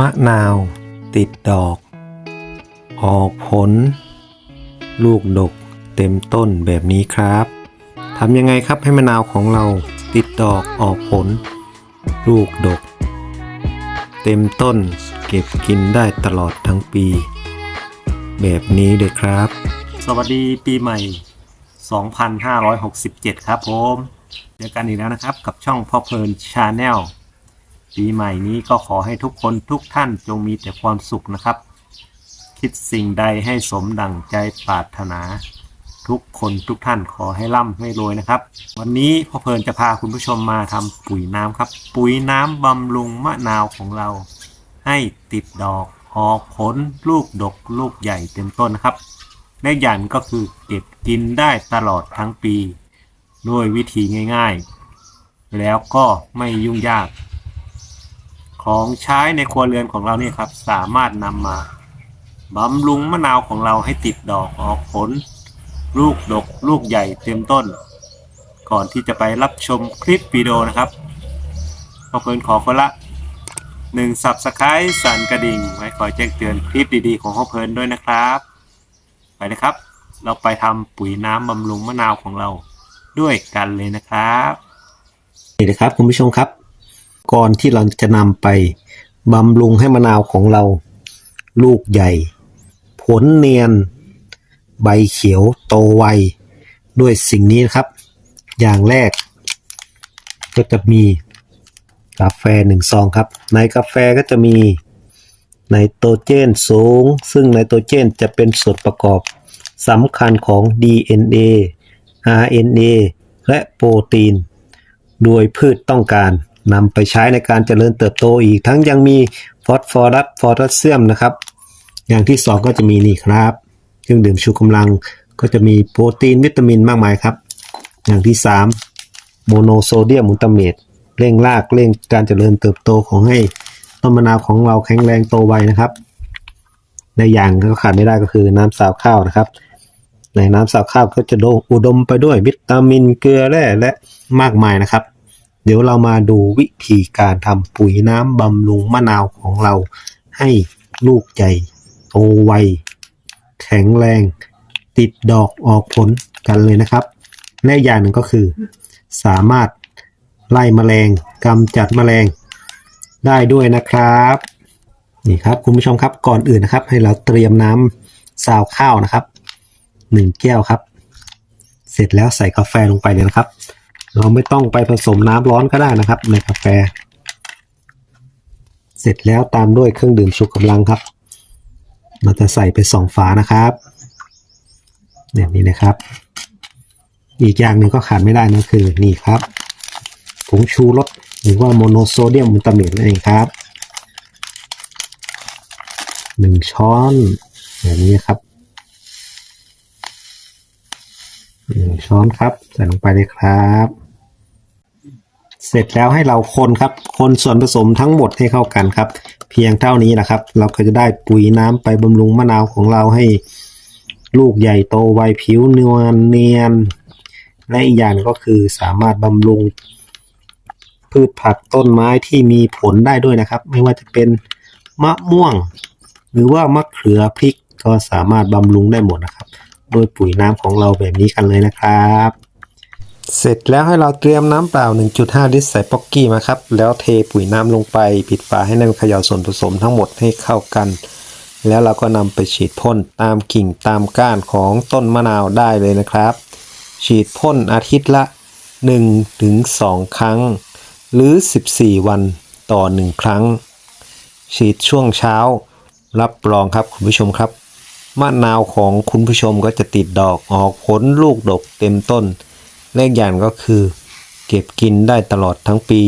มะนาวติดดอก ออกผล ลูกดกเต็มต้นแบบนี้ครับทำยังไงครับให้มะนาวของเราติดดอกออกผล ลูกดก เต็มต้นเก็บกินได้ตลอดทั้งปี แบบนี้เลยครับ สวัสดีปีใหม่ 2567 ครับผม เจอกันอีกแล้วนะครับกับช่องพ่อเพลินชาแนล ปีใหม่นี้ก็ขอให้ทุกคนทุกท่านจงมีแต่ความสุขนะครับ คิดสิ่งใดให้สมดั่งใจปรารถนา ทุกคนทุกท่านขอให้ร่ำให้รวยนะครับ วันนี้พ่อเพลินจะพาคุณผู้ชมมาทำปุ๋ยน้ำครับ ปุ๋ยน้ำบำรุงมะนาวของเรา ให้ติดดอกออกผลลูกดกลูกใหญ่เต็มต้นนะครับและอย่างก็คือเก็บกินได้ตลอดทั้งปี ด้วยวิธีง่าย ๆ แล้วก็ไม่ยุ่งยาก ของใช้ในครัวเรือนของเราเนี่ยครับ สามารถนำมาบำรุงมะนาวของเราให้ติดดอกออกผล ลูกดกลูกใหญ่เต็มต้น ก่อนที่จะไปรับชมคลิปวิดีโอนะครับขอเพิ่นขอคนละหนึ่งสับสไครต์สั่นกระดิ่ง ไว้คอยแจ้งเตือนคลิปดีๆ ของพ่อเพลินด้วยนะครับ ไปเลยครับ เราไปทำปุ๋ยน้ำบำรุงมะนาวของเราด้วยกันเลยนะครับนี่นะครับคุณผู้ชมครับ ก่อนที่เราจะนำไปบำรุงให้มะนาวของเรา ลูกใหญ่ ผลเนียน ใบเขียวโตไว ด้วยสิ่งนี้นครับ อย่างแรก ก็จะมีกาแฟหนึ่งซองครับ ในกาแฟก็จะมีไนโตรเจนสูง ซึ่งไนโตรเจนจะเป็นส่วนประกอบสำคัญของ DNA RNA และโปรตีน โดยพืชต้องการ นำไปใช้ในการเจริญเติบโตอีกทั้งยังมีฟอสฟอรัสฟอสเซียมนะครับ อย่างที่สองก็จะมีนี่ครับเครื่องดื่มชูกำลังก็จะมีโปรตีนวิตามินมากมายครับ อย่างที่ 3 โมโนโซเดียมมูตาเมตเร่งรากเร่งการเจริญเติบโตของให้ต้นมะนาวของเราแข็งแรงโตไวนะครับ ในอย่างก็ขาดไม่ได้ก็คือน้ำสาวข้าวนะครับ ในน้ำสาวข้าวก็จะอุดมไปด้วยวิตามินเกลือแร่และมากมายนะครับ เดี๋ยวเรามาดูวิธีการทำปุ๋ยน้ำบำรุงมะนาวของเรา ให้ลูกใหญ่โตไว แข็งแรง ติดดอกออกผลกันเลยนะครับและอย่างหนึ่งก็คือ สามารถไล่แมลงกำจัดแมลงได้ด้วยนะครับนี่ครับคุณผู้ชมครับก่อนอื่นนะครับ ให้เราเตรียมน้ำซาวข้าวนะครับหนึ่งแก้วครับ เสร็จแล้วใส่กาแฟลงไปเลยนะครับ เราไม่ต้องไปผสมน้ำร้อนก็ได้นะครับ ในกาแฟ เสร็จแล้วตามด้วยเครื่องดื่มชูกำลังครับ เราจะใส่ไปสองฝานะครับแบบนี้นะครับ อีกอย่างหนึ่งก็ขาดไม่ได้นั่นคือนี่ครับผงชูรสหรือว่าโมโนโซเดียมมูตาเมตนั่นเองครับหนึ่งช้อนแบบนี้ครับหนึ่งช้อนครับ ใส่ลงไปเลยครับ เสร็จแล้วให้เราคนครับ คนส่วนผสมทั้งหมดให้เข้ากันครับ เพียงเท่านี้นะครับ เราก็จะได้ปุ๋ยน้ำไปบำรุงมะนาวของเราให้ ลูกใหญ่โตไวผิวเนียนเนียนและอีกอย่างก็คือสามารถบำรุง พืชผักต้นไม้ที่มีผลได้ด้วยนะครับ ไม่ว่าจะเป็นมะม่วง หรือว่ามะเขือพริกก็สามารถบำรุงได้หมดนะครับ โดยปุ๋ยน้ำของเราแบบนี้กันเลยนะครับ เสร็จแล้วให้เราเตรียมน้ำเปล่า 1.5 ลิตรใส่ป๊อกกี้มาครับ แล้วเทปุ๋ยน้ำลงไป ปิดฝาให้น่นเขย่าส่วนผสมทั้งหมดให้เข้ากัน แล้วเราก็นำไปฉีดพ่นตามกิ่งตามก้านของต้นมะนาวได้เลยนะครับ ฉีดพ่นอาทิตย์ละ 1-2 ครั้ง หรือ 14 วันต่อ 1 ครั้ง ฉีดช่วงเช้า รับรองครับคุณผู้ชมครับ มะนาวของคุณผู้ชมก็จะติดดอกออกผลลูกดกเต็มต้น เลขอย่างก็คือ เก็บกินได้ตลอดทั้งปี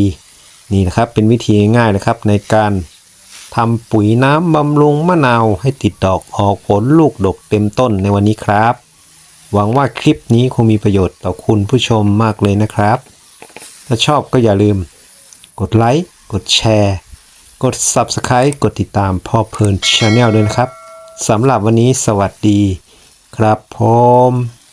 นี่นะครับเป็นวิธีง่ายๆนะครับในการทำปุ๋ยน้ำบำรุงมะนาวให้ติดดอกออกผลลูกดกเต็มต้นในวันนี้ครับ หวังว่าคลิปนี้คงมีประโยชน์ต่อคุณผู้ชมมากเลยนะครับ ถ้าชอบก็อย่าลืม กดไลค์กดแชร์ กด Subscribe กดติดตามพ่อเพลินชาแนลด้วยนะครับสำหรับวันนี้สวัสดีครับผม